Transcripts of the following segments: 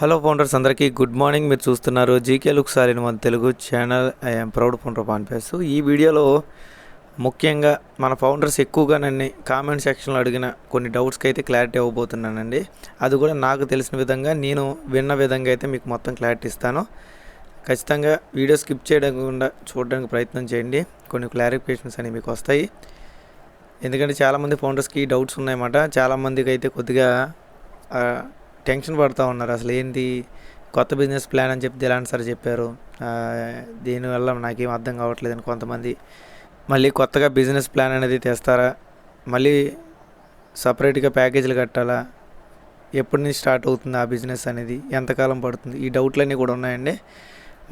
Hello founders అందరికీ good morning మీరు చూస్తున్నారు జీకే లుక్ సాలిన్ మన Telugu channel I'm proud founder పాన్పేస్ ఈ వీడియోలో ముఖ్యంగా మన ఫౌండర్స్ ఎక్కువగా నన్ను కామెంట్ సెక్షన్లో అడిగిన కొన్ని డౌట్స్కి అయితే క్లారిటీ ఇవ్వబోతున్నానండి అది కూడా నాకు తెలిసిన విధంగా నేను విన్న విధంగా అయితే మీకు మొత్తం క్లారిటీ ఇస్తాను. ఖచ్చితంగా వీడియో స్కిప్ చేయకుండా చూడడానికి ప్రయత్నం చేయండి. కొన్ని క్లారిఫికేషన్స్ అనేవి మీకు వస్తాయి. ఎందుకంటే చాలామంది ఫౌండర్స్కి డౌట్స్ ఉన్నాయన్నమాట. చాలామందికి అయితే కొద్దిగా టెన్షన్ పడుతూ ఉన్నారు. అసలు ఏంటి కొత్త బిజినెస్ ప్లాన్ అని చెప్తే దిలాన్ సార్ చెప్పారు. దీనివల్ల నాకేం అర్థం కావట్లేదు అని కొంతమంది మళ్ళీ కొత్తగా బిజినెస్ ప్లాన్ అనేది తెస్తారా? మళ్ళీ సపరేట్గా ప్యాకేజీలు కట్టాలా? ఎప్పటి నుంచి స్టార్ట్ అవుతుంది ఆ బిజినెస్ అనేది? ఎంతకాలం పడుతుంది? ఈ డౌట్లన్నీ కూడా ఉన్నాయండి.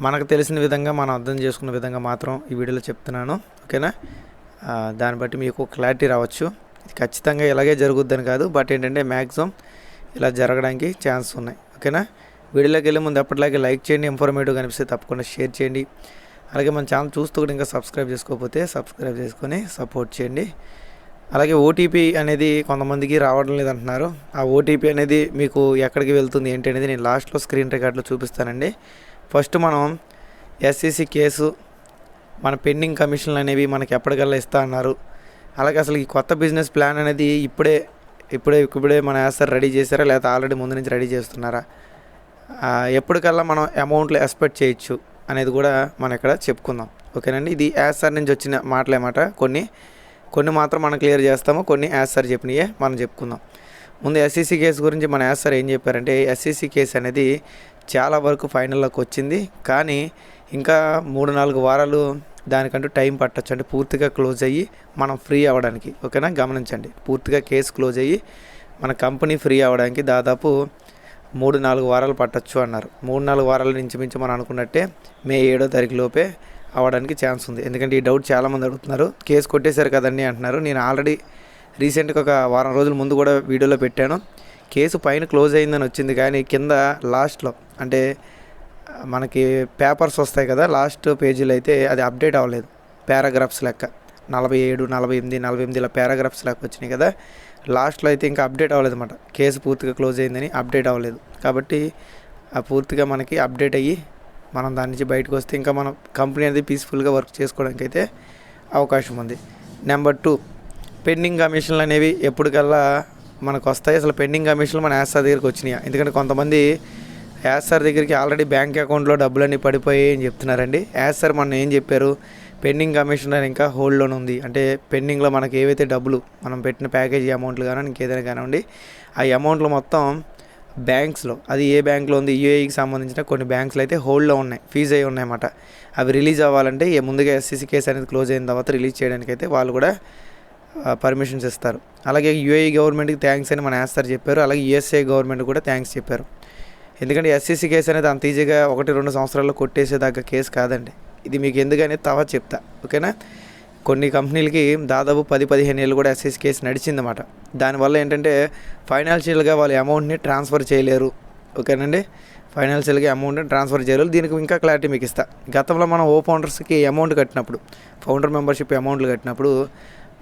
మనకు తెలిసిన విధంగా మనం అర్థం చేసుకున్న విధంగా మాత్రం ఈ వీడియోలో చెప్తున్నాను. ఓకేనా? దాన్ని బట్టి మీకు క్లారిటీ రావచ్చు. ఇది ఖచ్చితంగా ఇలాగే జరుగుద్దని కాదు. బట్ ఏంటంటే మ్యాక్సిమం ఇలా జరగడానికి ఛాన్స్ ఉన్నాయి. ఓకేనా? వీడియోలోకి వెళ్ళే ముందు ఎప్పటిలాగే లైక్ చేయండి ఇన్ఫర్మేటివ్ కనిపిస్తే తప్పకుండా షేర్ చేయండి. అలాగే మన ఛానల్ చూస్తూ కూడా ఇంకా సబ్స్క్రైబ్ చేసుకోకపోతే సబ్స్క్రైబ్ చేసుకొని సపోర్ట్ చేయండి. అలాగే ఓటీపీ అనేది కొంతమందికి రావడం లేదంటున్నారు. ఆ ఓటీపీ అనేది మీకు ఎక్కడికి వెళ్తుంది ఏంటి అనేది నేను లాస్ట్లో స్క్రీన్ రికార్డులో చూపిస్తానండి. ఫస్ట్ మనం ఎస్సీసీ కేసు మన పెండింగ్ కమిషన్లు అనేవి మనకి ఎప్పటికల్లా ఇస్తా అన్నారు. అలాగే అసలు ఈ కొత్త బిజినెస్ ప్లాన్ అనేది ఇప్పుడే ఇప్పుడే ఇప్పుడే మన యాసర్ రెడీ చేశారా? లేకపోతే ఆల్రెడీ ముందు నుంచి రెడీ చేస్తున్నారా? ఎప్పటికల్లా మనం అమౌంట్లు ఎక్స్పెక్ట్ చేయొచ్చు అనేది కూడా మనం ఇక్కడ చెప్పుకుందాం. ఓకేనండి? ఇది యాసర్ నుంచి వచ్చిన మాటలేమాట కొన్ని కొన్ని మాత్రం మనం క్లియర్ చేస్తాము. కొన్ని యాసర్ చెప్పినయే మనం చెప్పుకుందాం. ముందు ఎస్సీసీ కేసు గురించి మన యాసర్ ఏం చెప్పారంటే ఎస్సీసీ కేసు అనేది చాలా వరకు ఫైనల్లోకి వచ్చింది. కానీ ఇంకా మూడు నాలుగు వారాలు దానికంటూ టైం పట్టచ్చు. అంటే పూర్తిగా క్లోజ్ అయ్యి మనం ఫ్రీ అవ్వడానికి. ఓకేనా? గమనించండి. పూర్తిగా కేసు క్లోజ్ అయ్యి మన కంపెనీ ఫ్రీ అవ్వడానికి దాదాపు మూడు నాలుగు వారాలు పట్టచ్చు అన్నారు. మూడు నాలుగు వారాల నుంచి మించి మనం అనుకున్నట్టే మే ఏడో తారీఖు లోపే అవ్వడానికి ఛాన్స్ ఉంది. ఎందుకంటే ఈ డౌట్ చాలామంది అడుగుతున్నారు. కేసు కొట్టేశారు కదండి అంటున్నారు. నేను ఆల్రెడీ రీసెంట్గా ఒక వారం రోజుల ముందు కూడా వీడియోలో పెట్టాను. కేసు పైన క్లోజ్ అయిందని వచ్చింది. కానీ కింద లాస్ట్లో అంటే మనకి పేపర్స్ వస్తాయి కదా లాస్ట్ పేజీలో అయితే అది అప్డేట్ అవ్వలేదు. పారాగ్రాఫ్స్ లెక్క. నలభై ఏడు నలభై ఎనిమిది నలభై ఎనిమిది ఇలా పారాగ్రాఫ్స్ లెక్క వచ్చినాయి కదా లాస్ట్లో అయితే ఇంకా అప్డేట్ అవ్వలేదు అనమాట కేసు పూర్తిగా క్లోజ్ అయిందని అప్డేట్ అవ్వలేదు. కాబట్టి ఆ పూర్తిగా మనకి అప్డేట్ అయ్యి మనం దాని నుంచి బయటకు వస్తే ఇంకా మనం కంపెనీ అనేది పీస్ఫుల్గా వర్క్ చేసుకోవడానికి అయితే అవకాశం ఉంది. నెంబర్ టూ పెండింగ్ కమిషన్లు అనేవి ఎప్పటికల్లా మనకు వస్తాయి. అసలు పెండింగ్ కమిషన్లు మన యాస్ దగ్గరికి వచ్చినాయి? ఎందుకంటే కొంతమంది యాస్ సార్ దగ్గరికి ఆల్రెడీ బ్యాంక్ అకౌంట్లో డబ్బులన్నీ పడిపోయాయి అని చెప్తున్నారండి. యాస్ సార్ మన ఏం చెప్పారు? పెండింగ్ కమిషన్ అని ఇంకా హోల్డ్లోనే ఉంది. అంటే పెండింగ్లో మనకి ఏవైతే డబ్బులు మనం పెట్టిన ప్యాకేజీ అమౌంట్లు కానీ ఇంకేదైనా కానివ్వండి ఆ అమౌంట్లు మొత్తం బ్యాంక్స్లో అది ఏ బ్యాంక్లో ఉంది యూఏఈకి సంబంధించిన కొన్ని బ్యాంక్స్లో అయితే హోల్డ్లో ఉన్నాయి ఫీజు అయి ఉన్నాయన్నమాట అవి రిలీజ్ అవ్వాలంటే ఏ ముందుగా ఎస్సీసీ కేసు అనేది క్లోజ్ అయిన తర్వాత రిలీజ్ చేయడానికి అయితే వాళ్ళు కూడా పర్మిషన్స్ ఇస్తారు. అలాగే యూఏఈ గవర్నమెంట్కి థ్యాంక్స్ అని మన యాస్తారు చెప్పారు. అలాగే యూఎస్ఏ గవర్నమెంట్ కూడా థ్యాంక్స్ చెప్పారు. ఎందుకంటే ఎస్సీసీ కేసు అనేది అంత ఈజీగా ఒకటి రెండు సంవత్సరాల్లో కొట్టేసేదాకా కేసు కాదండి. ఇది మీకు ఎందుకని తర్వాత చెప్తా ఓకేనా? కొన్ని కంపెనీలకి దాదాపు పది పదిహేను ఏళ్ళు కూడా ఎస్ఎస్ కేసు నడిచిందన్నమాట. దానివల్ల ఏంటంటే ఫైనాన్షియల్గా వాళ్ళ అమౌంట్ని ట్రాన్స్ఫర్ చేయలేరు ఓకేనండి? ఫైనాన్షియల్గా అమౌంట్ని ట్రాన్స్ఫర్ చేయలేరు. దీనికి ఇంకా క్లారిటీ మీకు ఇస్తా. గతంలో మనం ఓ ఫౌండర్స్కి అమౌంట్ కట్టినప్పుడు ఫౌండర్ మెంబర్షిప్ అమౌంట్లు కట్టినప్పుడు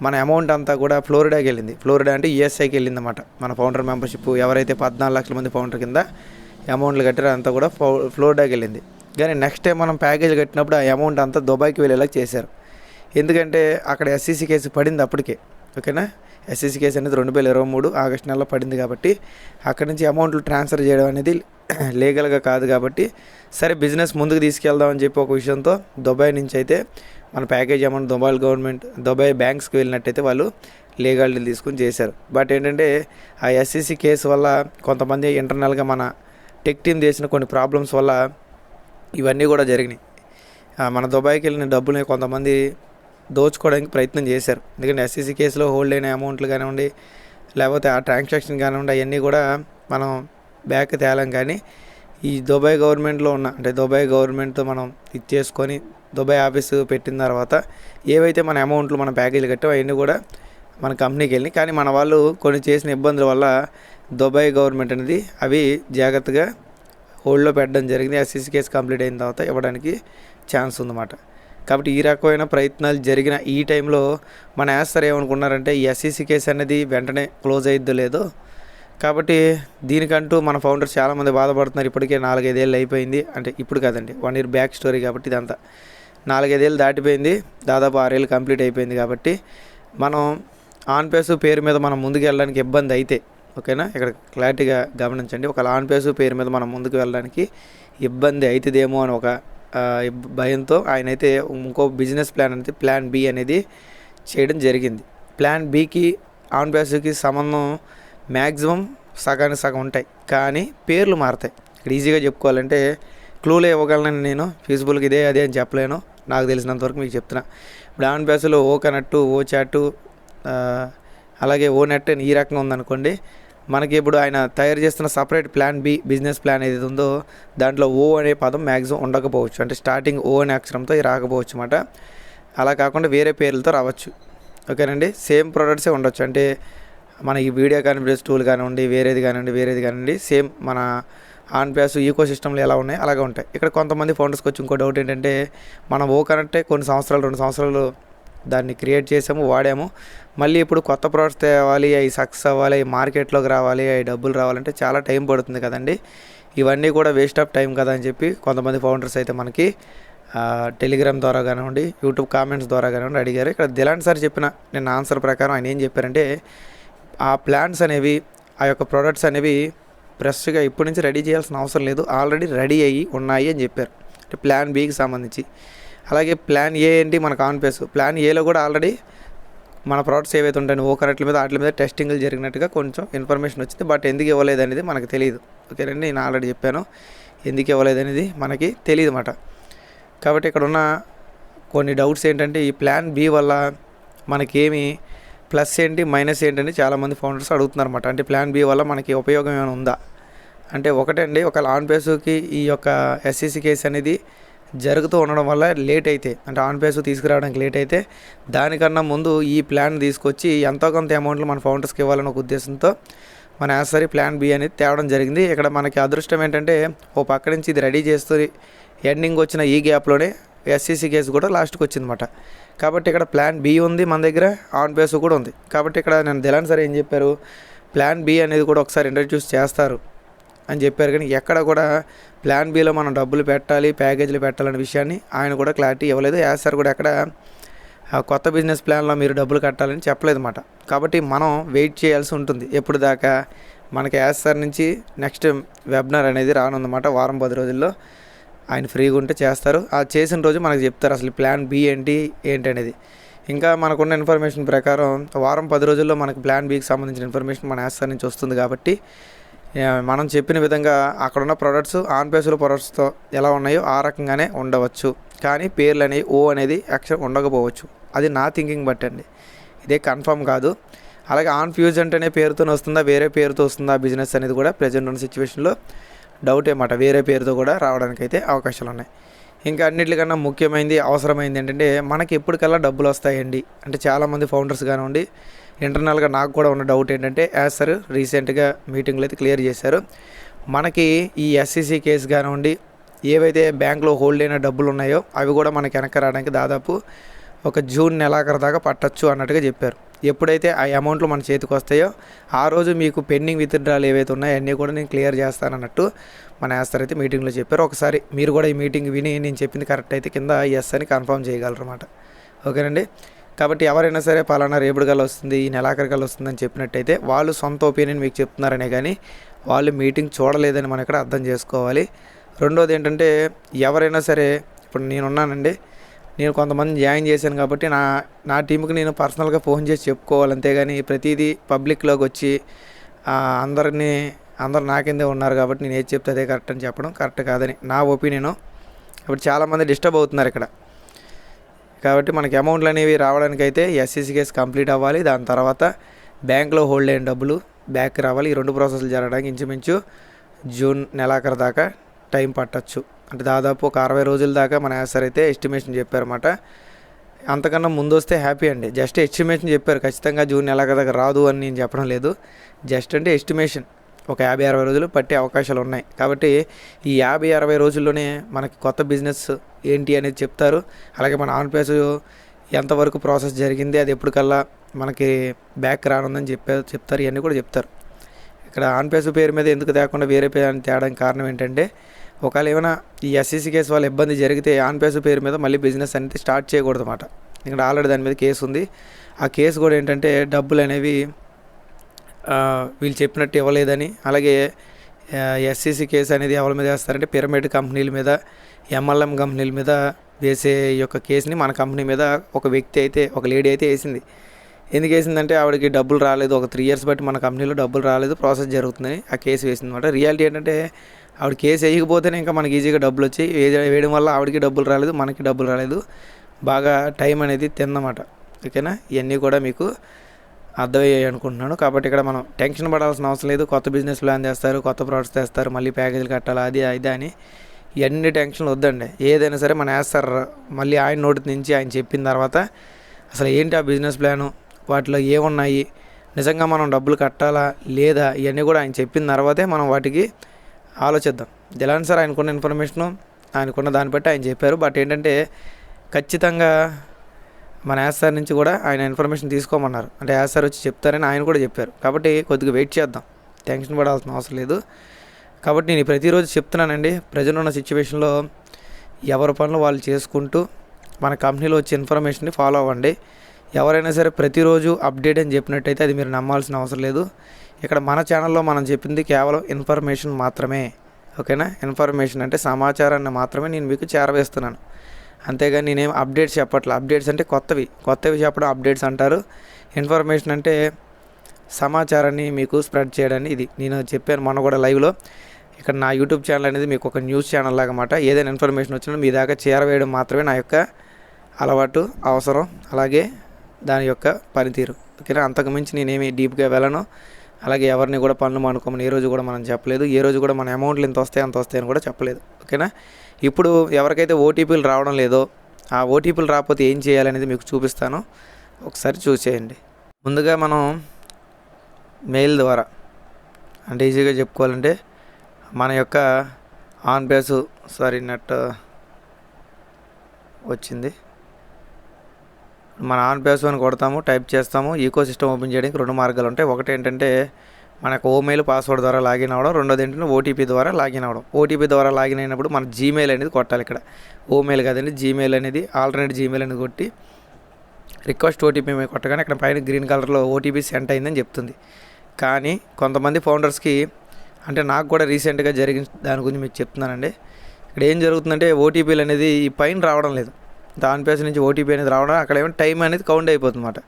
మన అమౌంట్ అంతా కూడా ఫ్లోరిడాకి వెళ్ళింది. ఫ్లోరిడా అంటే యూఎస్ఐకి వెళ్ళిందన్నమాట. మన ఫౌండర్ మెంబర్షిప్ ఎవరైతే పద్నాలుగు లక్షల మంది ఫౌండర్ కింద అమౌంట్లు కట్టారు అంతా కూడా ఫ్లో ఫ్లోరిడాకి వెళ్ళింది. కానీ నెక్స్ట్ టైం మనం ప్యాకేజ్ కట్టినప్పుడు ఆ అమౌంట్ అంతా దుబాయ్కి వెళ్ళేలా చేశారు. ఎందుకంటే అక్కడ ఎస్సీసీ కేసు పడింది అప్పటికే ఓకేనా? ఎస్సీసీ కేసు అనేది రెండు వేల ఇరవై మూడు ఆగస్టు నెలలో పడింది కాబట్టి అక్కడి నుంచి అమౌంట్లు ట్రాన్స్ఫర్ చేయడం అనేది లీగల్గా కాదు కాబట్టి సరే బిజినెస్ ముందుకు తీసుకెళ్దామని చెప్పి ఒక విషయంతో దుబాయ్ నుంచి అయితే మన package amount Dubai government Dubai బ్యాంక్స్కి వెళ్ళినట్టయితే వాళ్ళు లీగాలిటీ తీసుకుని చేశారు. బట్ ఏంటంటే ఆ ఎస్సీసీ కేసు వల్ల కొంతమంది ఇంటర్నల్గా మన టెక్ టీమ్ చేసిన కొన్ని ప్రాబ్లమ్స్ వల్ల ఇవన్నీ కూడా జరిగినాయి. మన దుబాయ్కి వెళ్ళిన డబ్బుల్ని కొంతమంది దోచుకోవడానికి ప్రయత్నం చేశారు. ఎందుకంటే ఎస్సీసీ కేసులో హోల్డ్ అయిన అమౌంట్లు కానివ్వండి లేకపోతే ఆ ట్రాన్సాక్షన్ కానివ్వండి అవన్నీ కూడా మనం బ్యాక్ తేలాం కానీ ఈ దుబాయ్ గవర్నమెంట్లో ఉన్న అంటే దుబాయ్ గవర్నమెంట్తో మనం ఇచ్చేసుకొని దుబాయ్ ఆఫీసు పెట్టిన తర్వాత ఏవైతే మన అమౌంట్లు మన ప్యాకేజీలు కట్టామో అవన్నీ కూడా మన కంపెనీకి వెళ్ళి కానీ మన వాళ్ళు కొన్ని చేసిన ఇబ్బందుల వల్ల దుబాయ్ గవర్నమెంట్ అనేది అవి జాగ్రత్తగా హోల్డ్లో పెట్టడం జరిగింది. ఎస్సీసీ కేసు కంప్లీట్ అయిన తర్వాత ఇవ్వడానికి ఛాన్స్ ఉందన్నమాట. కాబట్టి ఈ రకమైన ప్రయత్నాలు జరిగిన ఈ టైంలో మన యాస్తారు ఏమనుకున్నారంటే ఈ ఎస్సీసీ కేసు అనేది వెంటనే క్లోజ్ అయ్యిద్దో లేదో. కాబట్టి దీనికంటూ మన ఫౌండర్స్ చాలామంది బాధపడుతున్నారు. ఇప్పటికే నాలుగైదేళ్ళు అయిపోయింది. అంటే ఇప్పుడు కాదండి వన్ ఇయర్ బ్యాక్ స్టోరీ కాబట్టి ఇదంతా. నాలుగైదేళ్ళు దాటిపోయింది. దాదాపు ఆరేళ్ళు కంప్లీట్ అయిపోయింది కాబట్టి మనం ఆన్ పేసు పేరు మీద మనం ముందుకు వెళ్ళడానికి ఇబ్బంది అయితే ఓకేనా? ఇక్కడ క్లారిటీగా గమనించండి. ఒక లాన్ పేసు పేరు మీద మనం ముందుకు వెళ్ళడానికి ఇబ్బంది అవుతుందేమో అని ఒక భయంతో ఆయన అయితే ఇంకో బిజినెస్ ప్లాన్ అనేది ప్లాన్ బి అనేది చేయడం జరిగింది. ప్లాన్ బికి ఆన్ బేస్కి సంబంధం మ్యాక్సిమం సగానికి సగం ఉంటాయి. కానీ పేర్లు మారుతాయి. ఇక్కడ ఈజీగా చెప్పుకోవాలంటే క్లూలే ఇవ్వగలను నేను ఫీజుబుల్కి ఇదే అదే అని చెప్పలేను. నాకు తెలిసినంత వరకు మీకు చెప్తున్నా. ఇప్పుడు ఆన్ బేస్లో ఓ కనట్టు ఓ చాటు అలాగే ఓ నెట్ అని ఈ రకంగా ఉందనుకోండి మనకి ఇప్పుడు ఆయన తయారు చేస్తున్న separate plan B business plan ఏది ఉందో దాంట్లో ఓ అనే పదం మ్యాక్సిమం ఉండకపోవచ్చు. అంటే స్టార్టింగ్ ఓ అనే అక్షరంతో రాకపోవచ్చు అన్నమాట. అలా కాకుండా వేరే పేర్లతో రావచ్చు. ఓకేనండి? సేమ్ ప్రోడక్ట్సే ఉండొచ్చు. అంటే మన ఈ వీడియో కాన్ఫరెన్స్ టూల్ కానివ్వండి వేరేది కానివ్వండి వేరేది కానివ్వండి సేమ్ మన ఆన్ ప్యాస్ ఈకో సిస్టమ్లు ఎలా ఉన్నాయి అలాగే ఉంటాయి. ఇక్కడ కొంతమంది ఫౌండర్స్కి వచ్చి ఇంకో డౌట్ ఏంటంటే మనం ఓ కనంటే కొన్ని సంవత్సరాలు రెండు సంవత్సరాలు దాన్ని క్రియేట్ చేసాము వాడాము. మళ్ళీ ఇప్పుడు కొత్త ప్రోడక్ట్స్ తేవాలి అవి సక్సెస్ అవ్వాలి అవి మార్కెట్లోకి రావాలి అవి డబ్బులు రావాలంటే చాలా టైం పడుతుంది కదండి. ఇవన్నీ కూడా వేస్ట్ ఆఫ్ టైం కదా అని చెప్పి కొంతమంది ఫౌండర్స్ అయితే మనకి టెలిగ్రామ్ ద్వారా కానివ్వండి యూట్యూబ్ కామెంట్స్ ద్వారా కానివ్వండి అడిగారు. ఇక్కడ దిలాన్ సార్ చెప్పిన నేను ఆన్సర్ ప్రకారం ఆయన ఏం చెప్పారంటే ఆ ప్లాన్స్ అనేవి ఆ యొక్క ప్రోడక్ట్స్ అనేవి ఫ్రెష్గా ఇప్పటి నుంచి రెడీ చేయాల్సిన అవసరం లేదు. ఆల్రెడీ రెడీ అయ్యి ఉన్నాయి అని చెప్పారు. అంటే ప్లాన్ బీకి సంబంధించి. అలాగే ప్లాన్ ఏ ఏంటి? మనకు ఆన్ పేస్ ప్లాన్ ఏలో కూడా ఆల్రెడీ మన ప్రోడక్ట్స్ ఏవైతే ఉంటాయో ఓ కరెక్ట్ల మీద వాటి మీద టెస్టింగ్లు జరిగినట్టుగా కొంచెం ఇన్ఫర్మేషన్ వచ్చింది. బట్ ఎందుకు ఇవ్వలేదు అనేది మనకు తెలియదు ఓకేనండి నేను ఆల్రెడీ చెప్పాను. ఎందుకు ఇవ్వలేదు అనేది మనకి తెలియదు అన్నమాట. కాబట్టి ఇక్కడ ఉన్న కొన్ని డౌట్స్ ఏంటంటే ఈ ప్లాన్ బి వల్ల మనకేమి ప్లస్ ఏంటి మైనస్ ఏంటని చాలామంది ఫౌండర్స్ అడుగుతున్నారు అనమాట అంటే ప్లాన్ బి వల్ల మనకి ఉపయోగం ఏమైనా ఉందా? అంటే ఒకటండి ఒక ఆన్ బేస్కి ఈ యొక్క ఎస్సీసీ కేసు అనేది జరుగుతూ ఉండడం వల్ల లేట్ అయితే అంటే ఆన్ పేస్ తీసుకురావడానికి లేట్ అయితే దానికన్నా ముందు ఈ ప్లాన్ తీసుకొచ్చి ఎంతో కొంత అమౌంట్లు మన ఫౌండర్స్కి ఇవ్వాలన్న ఒక ఉద్దేశంతో మన యాసరీ ప్లాన్ బి అనేది తేవడం జరిగింది. ఇక్కడ మనకి అదృష్టం ఏంటంటే ఓ పక్క నుంచి ఇది రెడీ చేస్తూ ఎండింగ్ వచ్చిన ఈ గ్యాప్లోనే ఎస్సీసీ కేసు కూడా లాస్ట్కి వచ్చిందన్నమాట. కాబట్టి ఇక్కడ ప్లాన్ బి ఉంది మన దగ్గర ఆన్ బేస్ కూడా ఉంది. కాబట్టి ఇక్కడ నేను దిలాన్ సార్ ఏం చెప్పారు ప్లాన్ బి అనేది కూడా ఒకసారి ఇంట్రడ్యూస్ చేస్తారు. అని చెప్పారు. కానీ ఎక్కడ కూడా ప్లాన్ బిలో మనం డబ్బులు పెట్టాలి ప్యాకేజీలు పెట్టాలనే విషయాన్ని ఆయన కూడా క్లారిటీ ఇవ్వలేదు. యాజ్ సార్ కూడా ఎక్కడ ఆ కొత్త బిజినెస్ ప్లాన్లో మీరు డబ్బులు కట్టాలని చెప్పలేదు అనమాట కాబట్టి మనం వెయిట్ చేయాల్సి ఉంటుంది. ఎప్పుడు దాకా మనకి యాజ్ సార్ నుంచి నెక్స్ట్ వెబినార్ అనేది రానుందన్నమాట. వారం పది రోజుల్లో ఆయన ఫ్రీగా ఉంటే చేస్తారు. ఆ చేసిన రోజు మనకు చెప్తారు అసలు ప్లాన్ బి ఏంటి ఏంటి అనేది. ఇంకా మనకున్న ఇన్ఫర్మేషన్ ప్రకారం వారం పది రోజుల్లో మనకి ప్లాన్ బీకి సంబంధించిన ఇన్ఫర్మేషన్ మన యాస్ నుంచి వస్తుంది కాబట్టి మనం చెప్పిన విధంగా అక్కడున్న ప్రొడక్ట్స్ ఆన్ పేసుల ప్రొడక్ట్స్తో ఎలా ఉన్నాయో ఆ రకంగానే ఉండవచ్చు. కానీ పేర్లు అనేవి ఓ అనేది అక్షరం ఉండకపోవచ్చు. అది నా థింకింగ్ బట్టి అండి. ఇదే కన్ఫర్మ్ కాదు. అలాగే ఆన్ ఫ్యూజ్ అంటేనే పేరుతో వస్తుందా వేరే పేరుతో వస్తుందా బిజినెస్ అనేది కూడా ప్రజెంట్ ఉన్న సిచ్యువేషన్లో డౌట్ ఏమాట వేరే పేరుతో కూడా రావడానికి అయితే అవకాశాలు ఉన్నాయి ఇంకా అన్నిటికన్నా ముఖ్యమైనది అవసరమైంది ఏంటంటే మనకి ఎప్పటికల్లా డబ్బులు వస్తాయండి. అంటే చాలామంది ఫౌండర్స్ కానివ్వండి ఇంటర్నల్గా నాకు కూడా ఉన్న డౌట్ ఏంటంటే యాజ్ సార్ రీసెంట్గా మీటింగ్లో అయితే క్లియర్ చేశారు. మనకి ఈ ఎస్సీసీ కేసు కానివ్వండి ఏవైతే బ్యాంక్లో హోల్డ్ అయిన డబ్బులు ఉన్నాయో అవి కూడా మనకి వెనక్కి రావడానికి దాదాపు ఒక జూన్ నెలాఖరు దాకా పట్టచ్చు అన్నట్టుగా చెప్పారు. ఎప్పుడైతే ఆ అమౌంట్లు మన చేతికి వస్తాయో ఆ రోజు మీకు పెండింగ్ విత్డ్రాలు ఏవైతే ఉన్నాయో అన్నీ కూడా నేను క్లియర్ చేస్తానన్నట్టు మన యాస్తర్ అయితే మీటింగ్లో చెప్పారు. ఒకసారి మీరు కూడా ఈ మీటింగ్ విని నేను చెప్పింది కరెక్ట్ అయితే కింద ఎస్ అని కన్ఫర్మ్ చేయగలరు ఓకేనండి? కాబట్టి ఎవరైనా సరే పలానా రేపుడు గల వస్తుంది ఈ నెలాఖరి గల వస్తుందని చెప్పినట్టయితే వాళ్ళు సొంత ఒపీనియన్ మీకు చెప్తున్నారనే కానీ వాళ్ళు మీటింగ్ చూడలేదని మనం ఇక్కడ అర్థం చేసుకోవాలి. రెండోది ఏంటంటే ఎవరైనా సరే ఇప్పుడు నేనున్నానండి నేను కొంతమంది జాయిన్ చేశాను కాబట్టి నా నా టీంకి నేను పర్సనల్గా ఫోన్ చేసి చెప్పుకోవాలి. అంతేగాని ప్రతిదీ పబ్లిక్లోకి వచ్చి అందరినీ అందరూ నా కిందే ఉన్నారు కాబట్టి నేను ఏది చెప్తే అదే కరెక్ట్ అని చెప్పడం కరెక్ట్ కాదని నా ఒపీనియను. ఇప్పుడు చాలామంది డిస్టర్బ్ అవుతున్నారు ఇక్కడ. కాబట్టి మనకి అమౌంట్లు అనేవి రావడానికి అయితే ఎస్సీసీ కేసు కంప్లీట్ అవ్వాలి. దాని తర్వాత బ్యాంక్లో హోల్డ్ అయిన డబ్బులు బ్యాక్ రావాలి. ఈ రెండు ప్రాసెస్లు జరగడానికి ఇంచుమించు జూన్ నెలాఖరు దాకా టైం పట్టచ్చు. అంటే దాదాపు ఒక అరవై రోజుల దాకా మన యాసర్ అయితే ఎస్టిమేషన్ చెప్పారన్నమాట. అంతకన్నా ముందు వస్తే హ్యాపీ అండి. జస్ట్ ఎస్టిమేషన్ చెప్పారు. ఖచ్చితంగా జూన్ నెలాఖరు దాకా రాదు అని నేను చెప్పడం లేదు. జస్ట్ అంటే ఎస్టిమేషన్. ఒక యాభై అరవై రోజులు పట్టే అవకాశాలు ఉన్నాయి. కాబట్టి ఈ యాభై అరవై రోజుల్లోనే మనకి కొత్త బిజినెస్ ఏంటి అనేది చెప్తారు. అలాగే మన ఆన్ ఎంతవరకు ప్రాసెస్ జరిగింది అది ఎప్పటికల్లా మనకి బ్యాక్ రానుందని చెప్పారు చెప్తారు. ఇవన్నీ కూడా చెప్తారు. ఇక్కడ ఆన్ పేరు మీద ఎందుకు తేకుండా వేరే పేరు అని తేడానికి కారణం ఏంటంటే ఒకవేళ ఏమైనా ఈ ఎస్సీసీ కేసు వాళ్ళ ఇబ్బంది జరిగితే ఆన్పేస్ పేరు మీద మళ్ళీ బిజినెస్ అనేది స్టార్ట్ చేయకూడదు అన్నమాట ఇక్కడ ఆల్రెడీ దాని మీద కేసు ఉంది. ఆ కేసు కూడా ఏంటంటే డబ్బులు అనేవి వీళ్ళు చెప్పినట్టు ఇవ్వలేదని. అలాగే ఎస్సీసీ కేసు అనేది ఎవరి మీద వేస్తారంటే పిరమిడ్ కంపెనీల మీద ఎంఎల్ఎం కంపెనీల మీద వేసే ఈ యొక్క కేసుని మన కంపెనీ మీద ఒక వ్యక్తి అయితే ఒక లేడీ అయితే వేసింది. ఎందుకు వేసిందంటే ఆవిడకి డబ్బులు రాలేదు. ఒక త్రీ ఇయర్స్ బట్టి మన కంపెనీలో డబ్బులు రాలేదు. ప్రాసెస్ జరుగుతుందని ఆ కేసు వేసింది అనమాట రియాలిటీ ఏంటంటే ఆవిడ కేసు వేయకపోతేనే ఇంకా మనకి ఈజీగా డబ్బులు వచ్చి వేయడం వల్ల ఆవిడకి డబ్బులు రాలేదు మనకి డబ్బులు రాలేదు. బాగా టైం అనేది తిందన్నమాట. ఓకేనా? ఇవన్నీ కూడా మీకు అర్థమయ్యాయి అనుకుంటున్నాను. కాబట్టి ఇక్కడ మనం టెన్షన్ పడాల్సిన అవసరం లేదు. కొత్త బిజినెస్ ప్లాన్ చేస్తారు కొత్త ప్రోడక్ట్స్ తెస్తారు మళ్ళీ ప్యాకేజీలు కట్టాలి అది ఇది అని ఎన్ని టెన్షన్లు వద్దండి. ఏదైనా సరే మనం వేస్తారు మళ్ళీ ఆయన నోటి నుంచి ఆయన చెప్పిన తర్వాత అసలు ఏంటి ఆ బిజినెస్ ప్లాను? వాటిలో ఏమున్నాయి? నిజంగా మనం డబ్బులు కట్టాలా లేదా? ఇవన్నీ కూడా ఆయన చెప్పిన తర్వాతే మనం వాటికి ఆలోచిద్దాం. ఎలా సార్ ఆయనకున్న ఇన్ఫర్మేషను ఆయనకున్న దాన్ని బట్టి ఆయన చెప్పారు. బట్ ఏంటంటే ఖచ్చితంగా మన యాసార్ నుంచి కూడా ఆయన ఇన్ఫర్మేషన్ తీసుకోమన్నారు. అంటే యాసార్ వచ్చి చెప్తారని ఆయన కూడా చెప్పారు. కాబట్టి కొద్దిగా వెయిట్ చేద్దాం. టెన్షన్ పడాల్సిన అవసరం లేదు. కాబట్టి నేను ప్రతిరోజు చెప్తున్నానండి. ప్రజలు ఉన్న సిచ్యువేషన్లో ఎవరి పనులు వాళ్ళు చేసుకుంటూ మన కంపెనీలో వచ్చే ఇన్ఫర్మేషన్ని ఫాలో అవ్వండి. ఎవరైనా సరే ప్రతిరోజు అప్డేట్ అని చెప్పినట్టయితే అది మీరు నమ్మాల్సిన అవసరం లేదు. ఇక్కడ మన ఛానల్లో మనం చెప్పింది కేవలం ఇన్ఫర్మేషన్ మాత్రమే. ఓకేనా? ఇన్ఫర్మేషన్ అంటే సమాచారాన్ని మాత్రమే నేను మీకు చేరవేస్తున్నాను. అంతేగాని నేనేం అప్డేట్స్ చెప్పట్లే. అప్డేట్స్ అంటే కొత్తవి. కొత్తవి చెప్పడం అప్డేట్స్ అంటారు. ఇన్ఫర్మేషన్ అంటే సమాచారాన్ని మీకు స్ప్రెడ్ చేయడాన్ని ఇది. నేను చెప్పాను మొన్న కూడా లైవ్లో. ఇక్కడ నా యూట్యూబ్ ఛానల్ అనేది మీకు ఒక న్యూస్ ఛానల్ లాగా ఏదైనా ఇన్ఫర్మేషన్ వచ్చినా మీ దాకా చేరవేయడం మాత్రమే నా యొక్క అలవాటు అవసరం. అలాగే దాని యొక్క పనితీరు. ఓకేనా? అంతకు మించి నేనేమి డీప్గా వెళ్ళను. అలాగే ఎవరిని కూడా పనులు అనుకోమని ఏ రోజు కూడా మనం చెప్పలేదు. ఏ రోజు కూడా మన అమౌంట్లు ఎంత వస్తాయి అంత వస్తాయని కూడా చెప్పలేదు. ఓకేనా? ఇప్పుడు ఎవరికైతే ఓటీపీలు రావడం లేదో ఆ ఓటీపీలు రాకపోతే ఏం చేయాలనేది మీకు చూపిస్తాను. ఒకసారి చూసేయండి. ముందుగా మనం మెయిల్ ద్వారా అంటే ఈజీగా చెప్పుకోవాలంటే మన యొక్క ఆన్ బేసు సారీ నెట్ వచ్చింది. మన ఆన్ బేస్ అని కొడతాము టైప్ చేస్తాము ఈకో సిస్టమ్ ఓపెన్ చేయడానికి రెండు మార్గాలు ఉంటాయి. ఒకటి ఏంటంటే మనకు ఓమెయిల్ పాస్వర్డ్ ద్వారా లాగిన్ అవ్వడం రెండోది ఏంటంటే ఓటీపీ ద్వారా లాగిన్ అవ్వడం. ఓటీపీ ద్వారా లాగిన్ అయినప్పుడు మన జీమెయిల్ అనేది కొట్టాలి ఇక్కడ. ఓమెయిల్ కదండి జీమెయిల్ అనేది ఆల్టర్నేట్ జీమెయిల్ అనేది కొట్టి రిక్వెస్ట్ ఓటీపీ మీద కొట్టగానే ఇక్కడ పైన గ్రీన్ కలర్లో ఓటీపీ సెంట్ అయిందని చెప్తుంది. కానీ కొంతమంది ఫౌండర్స్కి అంటే నాకు కూడా రీసెంట్గా జరిగిన దాని గురించి మీకు చెప్తున్నానండి. ఇక్కడ ఏం జరుగుతుందంటే ఓటీపీలు అనేది ఈ పైన రావడం లేదు. దాని పేస్ నుంచి ఓటీపీ అనేది రావడం అక్కడ ఏమో టైం అనేది కౌంట్ అయిపోతుంది అనమాట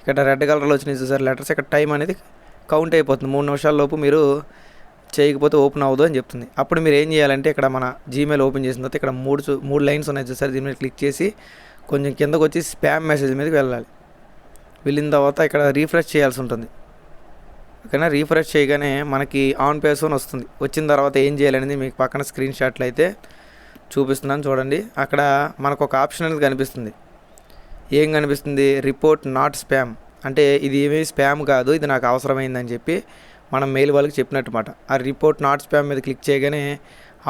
ఇక్కడ రెడ్ కలర్లో వచ్చినాయి చూసారు లెటర్స్ ఇక్కడ టైం అనేది కౌంట్ అయిపోతుంది. మూడు నిమిషాల లోపు మీరు చేయకపోతే ఓపెన్ అవ్వదు అని చెప్తుంది. అప్పుడు మీరు ఏం చేయాలంటే ఇక్కడ మన జీమెయిల్ ఓపెన్ చేసిన తర్వాత ఇక్కడ మూడు చూ- మూడు లైన్స్ ఉన్నాయి చూసారు దీని మీద క్లిక్ చేసి కొంచెం కిందకు వచ్చి స్పామ్ మెసేజ్ మీదకి వెళ్ళాలి. వెళ్ళిన తర్వాత ఇక్కడ రీఫ్రెష్ చేయాల్సి ఉంటుంది. ఓకేనా? రీఫ్రెష్ చేయగానే మనకి ఆన్ పేసోన్ వస్తుంది. వచ్చిన తర్వాత ఏం చేయాలనేది మీకు పక్కన స్క్రీన్ షాట్లు అయితే చూపిస్తున్నాను చూడండి. అక్కడ మనకు ఒక ఆప్షన్ అనేది కనిపిస్తుంది. ఏం కనిపిస్తుంది? Report not spam. అంటే ఇది ఏమీ స్పామ్ కాదు ఇది నాకు అవసరమైందని చెప్పి మనం మెయిల్ వాళ్ళకి చెప్పినట్టు మాట ఆ రిపోర్ట్ నాట్ స్పామ్ మీద క్లిక్ చేయగానే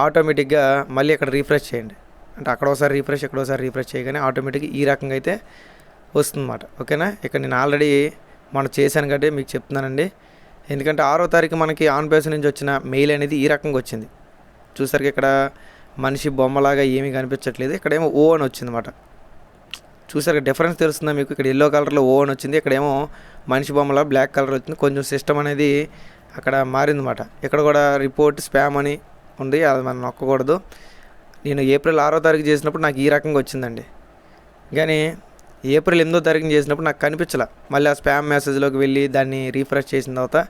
ఆటోమేటిక్గా మళ్ళీ అక్కడ రీఫ్రెష్ చేయండి. అంటే అక్కడోసారి రీఫ్రెష్ ఎక్కడోసారి రీఫ్రెష్ చేయగానే ఆటోమేటిక్గా ఈ రకంగా అయితే వస్తుందన్నమాట. ఓకేనా ఇక్కడ నేను ఆల్రెడీ మనం చేశాను కాబట్టి మీకు చెప్తున్నానండి. ఎందుకంటే ఆరో తారీఖు మనకి ఆన్ బేస్ నుంచి వచ్చిన మెయిల్ అనేది ఈ రకంగా వచ్చింది. చూసరికి ఇక్కడ మనిషి బొమ్మలాగా ఏమీ కనిపించట్లేదు. ఇక్కడేమో ఓ అని వచ్చిందన్నమాట. చూసారు డిఫరెన్స్ తెలుస్తుందా మీకు? ఇక్కడ ఎల్లో కలర్లో ఓ అని వచ్చింది. ఇక్కడేమో మనిషి బొమ్మలో బ్లాక్ కలర్ వచ్చింది. కొంచెం సిస్టమ్ అనేది అక్కడ మారిందన్నమాట. ఇక్కడ కూడా రిపోర్ట్ స్పామ్ అని ఉంది. అది మనం నొక్కకూడదు. నేను ఏప్రిల్ ఆరో తారీఖు చేసినప్పుడు నాకు ఈ రకంగా వచ్చిందండి. కానీ ఏప్రిల్ ఎనిమిదో తారీఖున చేసినప్పుడు నాకు కనిపించలే. మళ్ళీ ఆ స్పామ్ మెసేజ్లోకి వెళ్ళి దాన్ని రీఫ్రెష్ చేసిన తర్వాత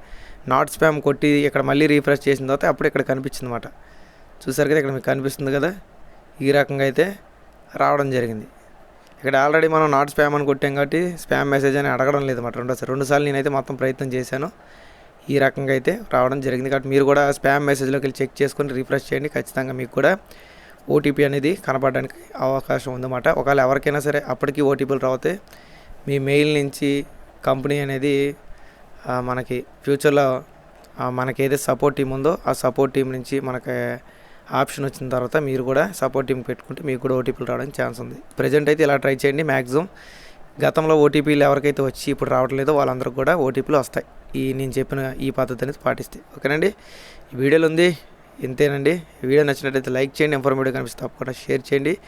నాట్ స్పామ్ కొట్టి ఇక్కడ మళ్ళీ రీఫ్రెష్ చేసిన తర్వాత అప్పుడు ఇక్కడ కనిపించింది అనమాట చూసారు కదా ఇక్కడ మీకు కనిపిస్తుంది కదా? ఈ రకంగా అయితే రావడం జరిగింది. ఇక్కడ ఆల్రెడీ మనం నాట్ స్పామ్ అని కొట్టాం కాబట్టి స్పామ్ మెసేజ్ అని అడగడం లేదు మాట రెండోసారి. రెండుసార్లు నేనైతే మొత్తం ప్రయత్నం చేశాను. ఈ రకంగా అయితే రావడం జరిగింది కాబట్టి మీరు కూడా స్పామ్ మెసేజ్లోకి వెళ్ళి చెక్ చేసుకొని రిఫ్రెష్ చేయండి. ఖచ్చితంగా మీకు కూడా ఓటీపీ అనేది కనపడడానికి అవకాశం ఉందన్నమాట. ఒకవేళ ఎవరికైనా సరే అప్పటికి ఓటీపీలు రావుతే మీ మెయిల్ నుంచి కంపెనీ అనేది మనకి ఫ్యూచర్లో మనకి ఏదైతే సపోర్ట్ టీం ఉందో ఆ సపోర్ట్ టీం నుంచి మనకి ఆప్షన్ వచ్చిన తర్వాత మీరు కూడా సపోర్ట్ టీం పెట్టుకుంటే మీకు కూడా ఓటీపీలు రావడానికి ఛాన్స్ ఉంది. ప్రజెంట్ అయితే ఇలా ట్రై చేయండి. మ్యాక్సిమం గతంలో ఓటీపీలు ఎవరికైతే వచ్చి ఇప్పుడు రావట్లేదో వాళ్ళందరికీ కూడా ఓటీపీలు వస్తాయి. ఈ నేను చెప్పిన ఈ పద్ధతి అనేది పాటిస్తే. ఓకేనండి? వీడియోలు ఉంది. ఇంతేనండి. వీడియో నచ్చినట్లయితే లైక్ చేయండి. ఇన్ఫర్మేటివ్ కనిపిస్తే తప్పకుండా షేర్ చేయండి.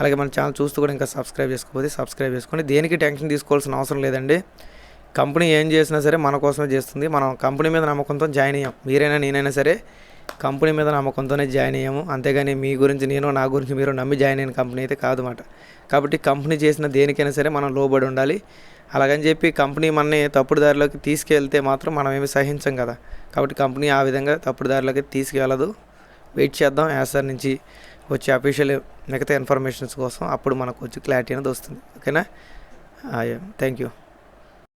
అలాగే మన ఛానల్ చూస్తూ కూడా ఇంకా సబ్స్క్రైబ్ చేసుకోకపోతే సబ్స్క్రైబ్ చేసుకోండి. దేనికి టెన్షన్ తీసుకోవాల్సిన అవసరం లేదండి. కంపెనీ ఏం చేసినా సరే మన కోసమే చేస్తుంది. మనం కంపెనీ మీద నమ్మకంతో జాయిన్ అయ్యాం. మీరైనా నేనైనా సరే కంపెనీ మీద నమ్మకంతోనే జాయిన్ అయ్యాము. అంతేగాని మీ గురించి నేను నా గురించి మీరు నమ్మి జాయిన్ అయిన కంపెనీ అయితే కాదన్నమాట కాబట్టి కంపెనీ చేసిన దేనికైనా సరే మనం లోబడి ఉండాలి. అలాగని చెప్పి కంపెనీ మనని తప్పుడు దారిలోకి తీసుకెళ్తే మాత్రం మనం ఏమి సహించం కదా. కాబట్టి కంపెనీ ఆ విధంగా తప్పుడు దారిలోకి తీసుకెళ్ళదు వెయిట్ చేద్దాం. యాసర్ నుంచి వచ్చే అఫీషియల్ మిగతా ఇన్ఫర్మేషన్స్ కోసం అప్పుడు మనకు వచ్చి క్లారిటీ అనేది వస్తుంది. ఓకేనా? Thank you.